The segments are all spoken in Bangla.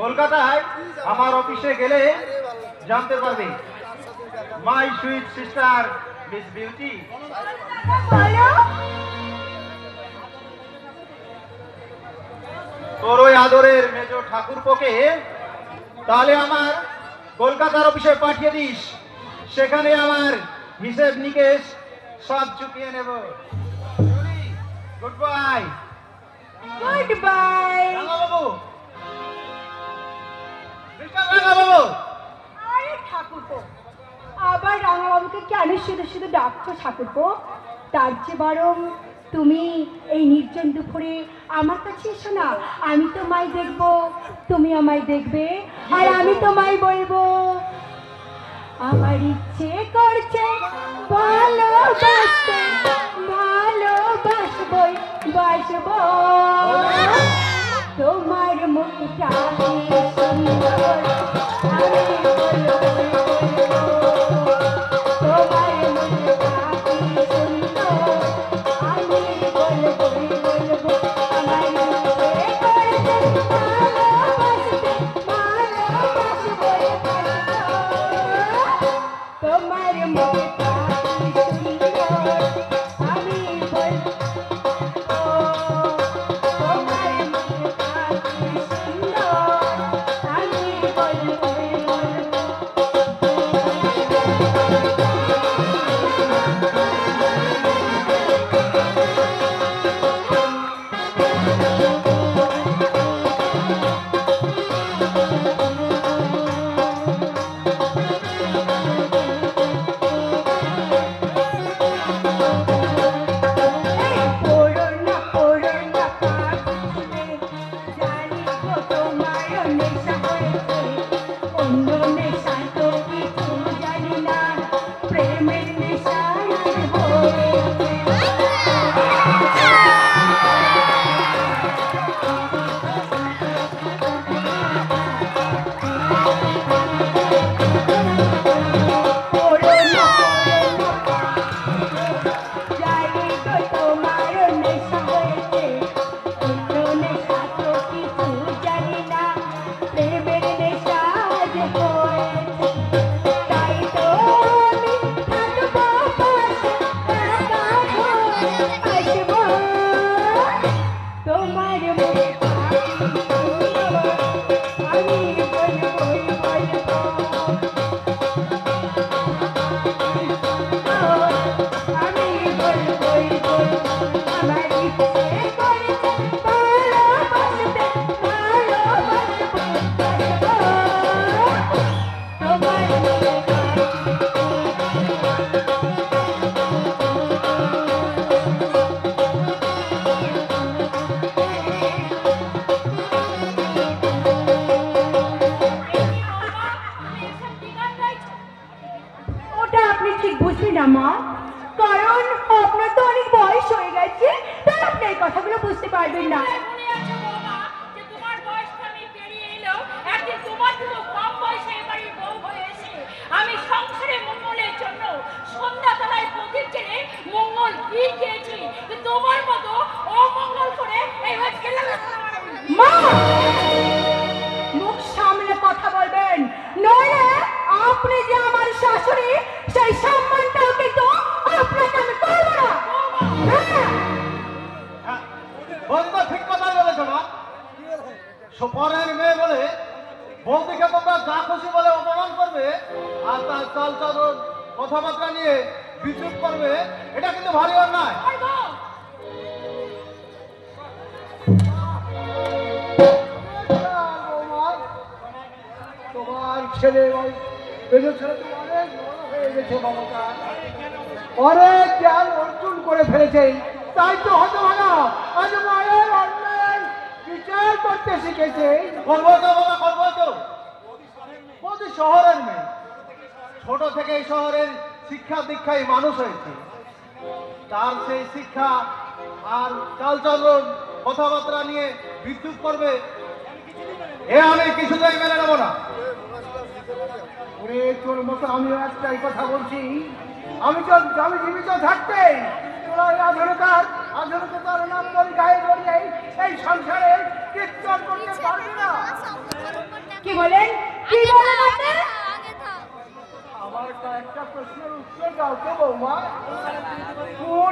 কলকাতায় আমার অফিসে গেলে জানতে পারবে। My sweet sister miss beauty তোর ওই আদরের মেজ ঠাকুরপোকে তাহলে আমার কলকাতার অফিসে পাঠিয়ে দিস। সেখানে আমার হিসেব নিকেশ সব চুকিয়ে নেব। Goodbye goodbye Rangababu. আরে আবার রাঙাবাবুকে কেন ডাকছো ঠাকুরপো? তার চেয়ে বরং তুমি এই নির্জন দুপুরে আমার কাছে এসো না, আমি তোমায় দেখব, তুমি আমায় দেখবে, আর আমি তোমায় বলব, আমার ইচ্ছে করছে ভালোবাসতে, ভালোবাসবই, বাসবো। তোমার মুখটা সুপরের মেয়ে বলে বৌদিকে তোমরা যা খুশি বলে অপমান করবে, আর তার চাল চলন কথাবার্তা নিয়ে বিদ্রুপ করবে, এটা কিন্তু ভারী অন্যায়। তোমার ছেলে অনেক জ্ঞান অর্জন করে ফেলেছে, তাই তো হতে ভালো আজ মায়ের অন্যায় করতে শিখেছে। করব তো বাবা করব তো। শহরের মেয়ে। ছোট থেকে এই শহরের শিক্ষা দীক্ষায় মানুষ হয়েছে। তার সেই শিক্ষা আর চালচলন কথাবার্তা নিয়ে বিদ্যুৎ করবে এ আমি কিছুতেই মেনে নেব না। ওরে তোর মতো আমিও একটাই কথা বলছি। আমি তো আমি জীবিত থাকতে তোরা ওই আধুনিকার আধুনিকতার নাম বলি গায়ে জড়িয়ে এই সংসারে কীর্তন করতে পারবি না। কি বলেন কি বলেন আমার কয়েকটা প্রশ্নের উত্তর দাও তো বৌমা। কোন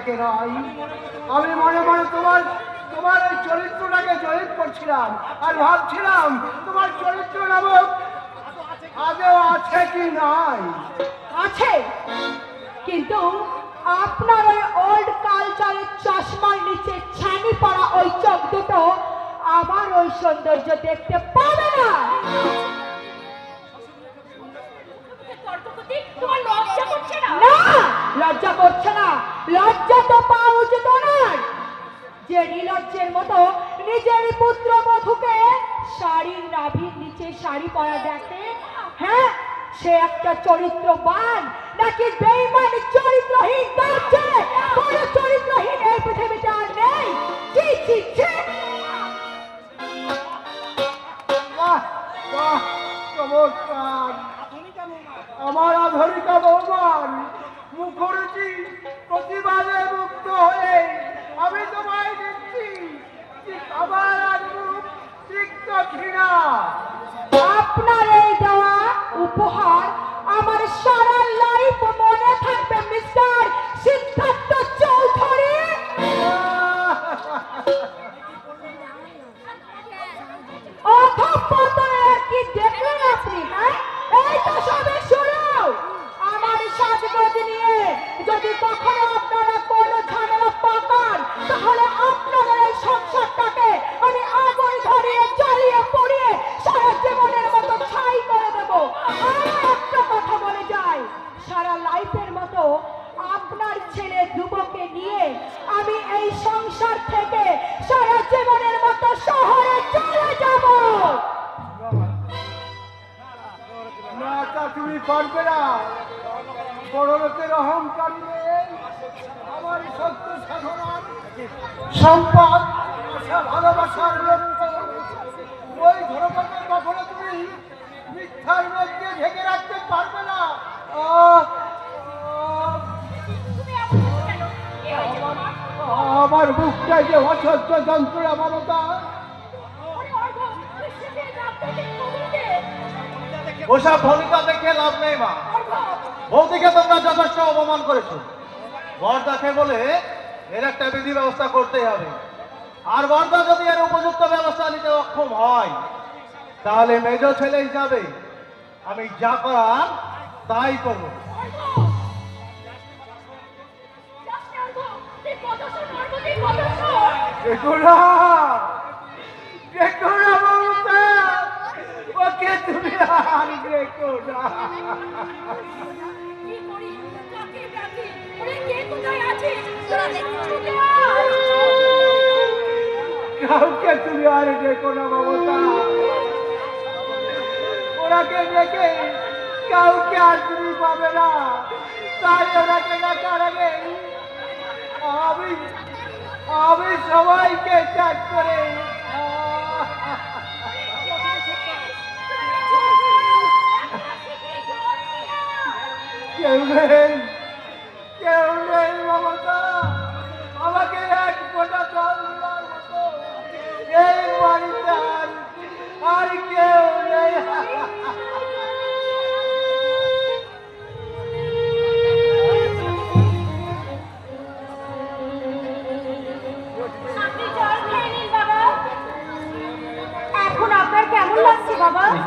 শরীরটাকে নয় আমি মনে মনে তোমার তোমার ওই চরিত্রটাকে জয়িত করছিলাম আর ভাবছিলাম তোমার চরিত্র নামক আদৌ আছে কি নাই। আছে। কিন্তু আপনার ওই ওল্ড কালচারের চশমার নিচে ছানি পড়া ওই চোখ দুটো আমার ওই সৌন্দর্য দেখতে পাবে না। লজ্জা করছে না। লজ্জা তো পাওয়া উচিত ওনার যে নিলজ্জের মতো নিজের পুত্র বধূকে শাড়ির নাভির নিচে শাড়ি পরা দেখে হ্যাঁ সে একটা চরিত্রবান নাকি বেইমান চরিত্রহীন তার চেয়ে বড় চরিত্রহীন এই পৃথিবীতে আর নেই? ছি ছি ছি। বাহ বাহ চমৎকার। আমার আধরিকা বৌমান মুখরুচি পারবে না বড় লোকের অহংকারী আমার সত্য সাধনার সম্পদ, আশা, ভালোবাসার লক্ষ্য। ওই ধর্মকে কখনো তুমি মিথ্যার মধ্যে ঢেকে রাখতে পারবে না আমার বুকটা যে অসহ্য যন্ত্রণা, মমতা। ওসব ভূমিকা দেখে লাভ নেই, মা। বৌদিকে তোমরা যথেষ্ট অপমান করেছ। বর্দাকে বলে এর একটা বিধি ব্যবস্থা করতেই হবে। আর বর্দা যদি এর উপযুক্ত ব্যবস্থা নিতে অক্ষম হয়, তাহলে মেজ ছেলে হিসাবে আমি যা করার তাই করব অর্ঘ তুই কথা শোন অর্ঘ তুই কথা শোন দেখো না দেখো না মমতা ওকে তুমি? আর দেখো না কাউকে তুমি আর দেখো না মমতা ওরাকে দেখে কাউকে আর তুমি পাবে না। তাই ওরাকে ডাকার আগে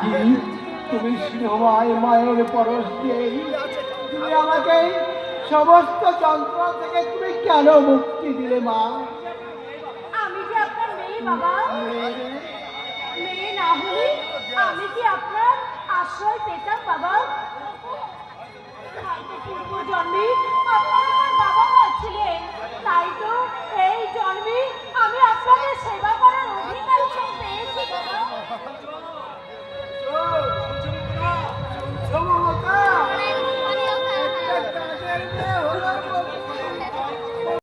তুমি স্নেহময় মায়ের পরশ দিয়েই তুমি আমাকে। সমস্ত যন্ত্রণা থেকে তুমি কেন মুক্তি দিলে, মা? আমি যে আপনার মেয়ে, বাবা? মেয়ে না আমি কি আপনার আশ্রয় পেতাম, বাবা? পূর্ব জন্মে আপনার আমার তাই তো এই জন্মে আমি আপনাদের সেবা করার অধিকার পেয়েছি